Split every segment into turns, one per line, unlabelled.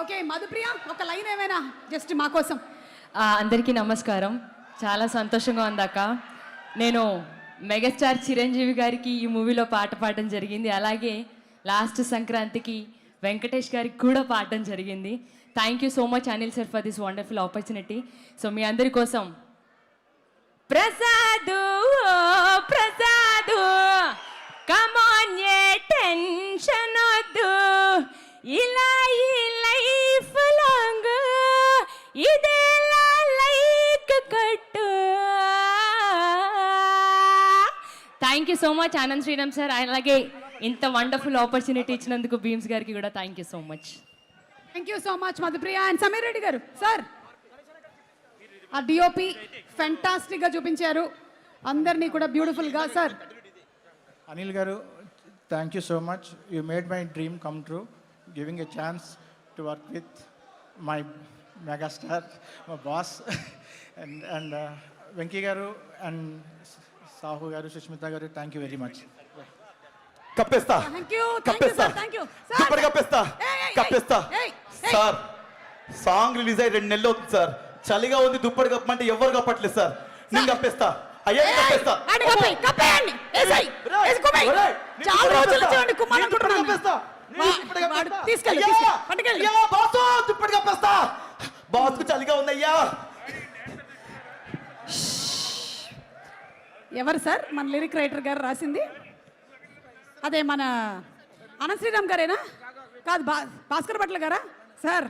Okay Madhupriya ఒక line ఏమైనా just మా కోసం?
అందరికీ నమస్కారం. చాలా సంతోషంగా ఉందక్క నేను మెగాస్టార్ చిరంజీవి గారికి ఈ మూవీలో పాట పాడడం జరిగింది. అలాగే లాస్ట్ సంక్రాంతికి వెంకటేష్ గారికి కూడా పాడడం జరిగింది. Thank you so much Anil sir for this wonderful opportunity so మీ అందరి కోసం ప్రసాదు ప్రసాదు కమాన్ ఏ టెన్షన్ వద్దు. ఇలా thank you so much Anand Sriram sir అలాగే ఇంత వండర్ఫుల్ ఆపర్చునిటీ ఇచ్చినందుకు భీమ్స్ గారికి కూడా thank you so much
thank you so much Madhupriya and Sameer Reddy గారు. సార్ ఆ డిఓపి గా చూపించారు. అందరినీ కూడా బ్యూటిఫుల్గా సార్
అనిల్ గారు thank you so much you made my dream come true giving a chance to work with my megastar మా boss and and Venky గారు అండ్ సాహు గారు సుష్మిత గారు థ్యాంక్ యూ వెరీ మచ్
కప్పేస్తా.
థ్యాంక్ యూ థ్యాంక్ యూ
కప్పేస్తా. దుప్పటి కప్పేస్తా. కప్పేస్తా. సార్ సాంగ్ రిలీజ్ అయ్యి రెండు నెలలు అవుతుంది సార్. చలిగా ఉంది దుప్పటి కప్పమంటే ఎవరు కప్పట్లేదు సార్. నేను కప్పేస్తా. అయ్యా కప్పేస్తా. నేను
చాలా
దుప్పటి
రోజుల
దుప్పటి. కప్పేస్తా.
తీసుకెళ్ళు, పట్టుకెళ్ళు.
బాసు దుప్పటి బాస్కు చలిగా ఉంది అయ్యా
ఎవరు సార్? మన లిరిక్ రైటర్ గారు రాసింది. అదే మన అనంత శ్రీరామ్ గారేనా? కాదు బా భాస్కర్ భట్ల గారా? సార్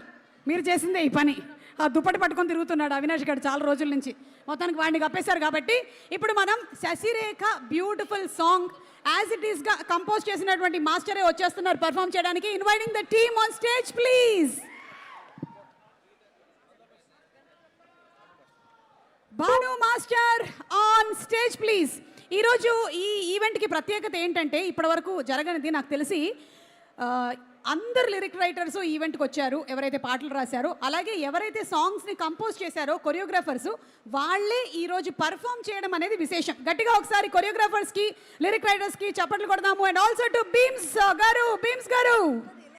మీరు చేసిందే ఈ పని. ఆ దుప్పటి పట్టుకొని తిరుగుతున్నాడు అవినాష్ గారు చాలా రోజుల నుంచి. మొత్తానికి వాడిని కప్పేశారు కాబట్టి ఇప్పుడు మనం Sasirekha beautiful song as it ఈస్గా కంపోజ్ చేసినటువంటి మాస్టరే వచ్చేస్తున్నారు పర్ఫామ్ చేయడానికి. Inviting the team on stage please Bhanu master on stage please ఈరోజు ఈ ఈవెంట్కి ప్రత్యేకత ఏంటంటే ఇప్పటివరకు జరగనిది నాకు తెలిసి అందరు లిరిక్ రైటర్స్ ఈవెంట్కి వచ్చారు ఎవరైతే పాటలు రాశారో అలాగే ఎవరైతే సాంగ్స్ని కంపోజ్ చేశారో కొరియోగ్రాఫర్స్ వాళ్ళే ఈరోజు పర్ఫామ్ చేయడం అనేది విశేషం. గట్టిగా ఒకసారి కొరియోగ్రాఫర్స్కి లిరిక్ రైటర్స్కి చప్పట్లు కొడదాము. అండ్ ఆల్సో టు బీమ్స్ గారు బీమ్స్ గారు.